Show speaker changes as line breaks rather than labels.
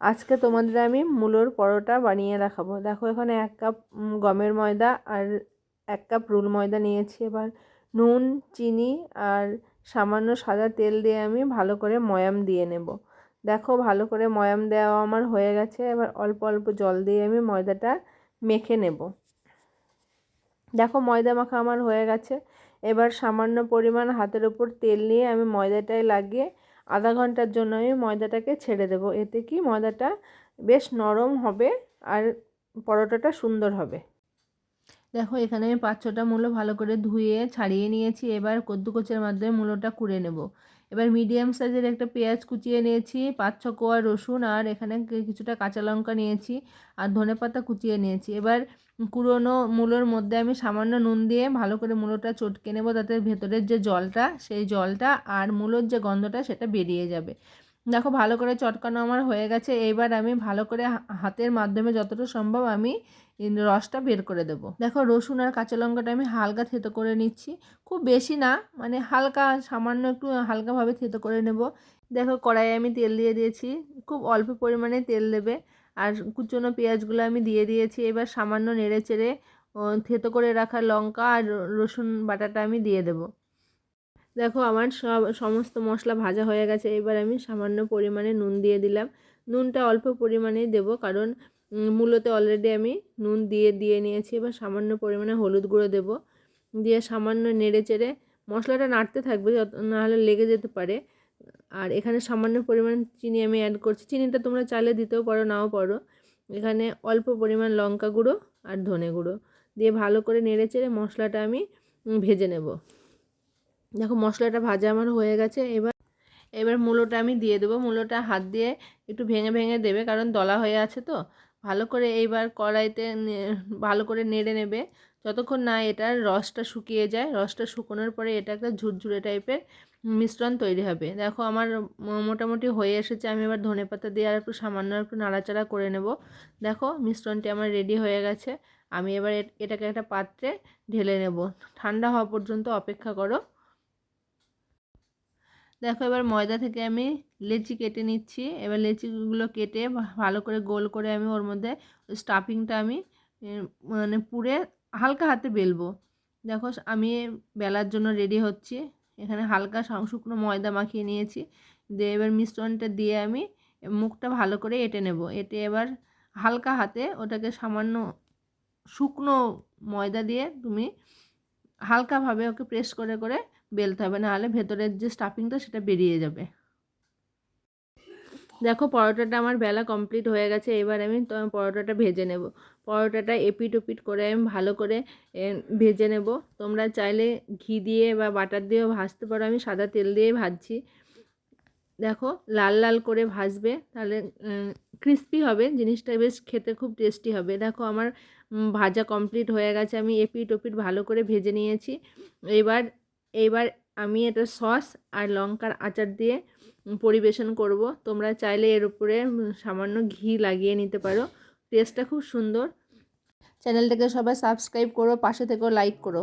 আজকে তোমাদের আমি মূলোর পরোটা বানিয়ে দেখাবো। দেখো, এখানে এক কাপ গমের ময়দা আর এক কাপ রুল ময়দা নিয়েছি। এবার নুন, চিনি আর সামান্য সাদা তেল দিয়ে আমি ভালো করে ময়াম দিয়ে নেব। দেখো, ভালো করে ময়াম দেওয়া আমার হয়ে গেছে। এবার অল্প অল্প জল দিয়ে আমি ময়দাটা মেখে নেব। দেখো, ময়দা মাখা আমার হয়ে গেছে। এবার সামান্য পরিমাণ হাতের ওপর তেল নিয়ে আমি ময়দাটায় লাগিয়ে আধা ঘণ্টার জন্য আমি ময়দাটাকে ছেড়ে দেব। এতে কি ময়দাটা বেশ নরম হবে আর পরোটাটা সুন্দর হবে। দেখো, এখানে আমি পাঁচ ছটা মূলো ভালো করে ধুয়ে ছাড়িয়ে নিয়েছি। এবার কদ্দুকোচের মাধ্যমে মূলোটা কুড়ে নেব। এবার মিডিয়াম সাইজের একটা পেঁয়াজ কুচিয়ে নিয়েছি, পাঁচ ছ কোয়া রসুন, আর এখানে কিছুটা কাঁচা লঙ্কা নিয়েছি, আর ধনে পাতা কুচিয়ে নিয়েছি। এবার কুড়োনো মূলোর মধ্যে আমি সামান্য নুন দিয়ে ভালো করে মূলোটা চটকে নেব। তাতে ভেতরের যে জলটা, সেই জলটা আর মূলোর যে গন্ধটা, সেটা বেরিয়ে যাবে। দেখো, ভালো করে চটকানো আমার হয়ে গেছে। এবার আমি ভালো করে হাতের মাধ্যমে যতটা সম্ভব আমি রসটা বের করে দেব। দেখো, রসুন আর কাঁচা লঙ্কাটা আমি হালকা থেতো করে নিচ্ছি। খুব বেশি না মানে হালকা, সামান্য একটু হালকাভাবে থেতো করে নেব। দেখো, কড়াইয়ে আমি তেল দিয়ে দিয়েছি। খুব অল্প পরিমাণে তেল দেবে। আর কুচনো পেঁয়াজগুলো আমি দিয়ে দিয়েছি। এবার সামান্য নেড়ে চেড়ে থেতো করে রাখা লঙ্কা আর রসুন বাটাটা আমি দিয়ে দেব। দেখো আমার সব, সমস্ত মশলা ভাজা হয়ে গেছে। এবার আমি সামান্য পরিমাণে নুন দিয়ে দিলাম। নুনটা অল্প পরিমাণেই দেবো কারণ মূলত অলরেডি আমি নুন দিয়ে দিয়ে নিয়েছি। এবার সামান্য পরিমাণে হলুদ গুঁড়ো দেবো। দিয়ে সামান্য নেড়ে চেড়ে মশলাটা নাড়তে থাকবে, যত, নাহলে লেগে যেতে পারে। আর এখানে সামান্য পরিমাণ চিনি আমি অ্যাড করছি। চিনিটা তোমরা চালে দিতেও পারো, নাও পারো। এখানে অল্প পরিমাণ লঙ্কা গুঁড়ো আর ধনে গুঁড়ো দিয়ে ভালো করে নেড়ে চেড়ে মশলাটা আমি ভেজে নেব। দেখো মশলাটা ভাজা আমার হয়ে গেছে, এবার এবার মূলোটা আমি দিয়ে দেবো। মূলোটা হাত দিয়ে একটু ভেঙে ভেঙে দেবে, কারণ দলা হয়ে আছে তো। ভালো করে এইবার কড়াইতে ভালো করে নেড়ে নেবে। যতক্ষণ না এটার রসটা শুকিয়ে যায়, রসটা শুকোনোর পরে এটা একটা ঝুরঝুরে টাইপের মিশ্রণ তৈরি হবে। দেখো আমার মোটামুটি হয়ে এসেছে, আমি এবার ধনে পাতা দিয়ে আর একটু সামান্য একটু নাড়াচাড়া করে নেব। দেখো মিশ্রণটি আমার রেডি হয়ে গেছে, আমি এবার এটাকে একটা পাত্রে ঢেলে নেব। ঠান্ডা হওয়া পর্যন্ত অপেক্ষা করো। দেখো এবার ময়দা থেকে আমি লেচি কেটে নিচ্ছি। এবার লেচিগুলো কেটে ভালো করে গোল করে আমি ওর মধ্যে স্টাফিংটা আমি মানে পুড়ে হালকা হাতে বেলবো। দেখো আমি বেলার জন্য রেডি হচ্ছি। এখানে হালকা শুকনো ময়দা মাখিয়ে নিয়েছি। দিয়ে এবার মিশ্রণটা দিয়ে আমি মুখটা ভালো করে এঁটে নেব। এঁটে এবার হালকা হাতে ওটাকে সামান্য শুকনো ময়দা দিয়ে তুমি হালকাভাবে ওকে প্রেস করে করে বেলতে হবে, নাহলে ভেতরের যে স্টাফিংটা সেটা বেরিয়ে যাবে। দেখো পরোটাটা আমার বেলা কমপ্লিট হয়ে গেছে, এবার আমি পরোটাটা ভেজে নেব। পরোটাটা এপিট ওপিট করে আমি ভালো করে ভেজে নেব। তোমরা চাইলে ঘি দিয়ে বা বাটার দিয়েও ভাজতে পারো, আমি সাদা তেল দিয়ে ভাজছি। দেখো লাল লাল করে ভাজবে, তাহলে ক্রিস্পি হবে, জিনিসটা বেশ খেতে খুব টেস্টি হবে। দেখো আমার ভাজা কমপ্লিট হয়ে গেছে, আমি এপিট ওপিট ভালো করে ভেজে নিয়েছি। এবার এইবার আমি এটা সস আর লঙ্কার আচার দিয়ে পরিবেশন করব। তোমরা চাইলে এর উপরে সামান্য ঘি লাগিয়ে নিতে পারো। টেস্টটা খুব সুন্দর। চ্যানেলটাকে সবাই সাবস্ক্রাইব করো, পাশে থেকেও লাইক করো।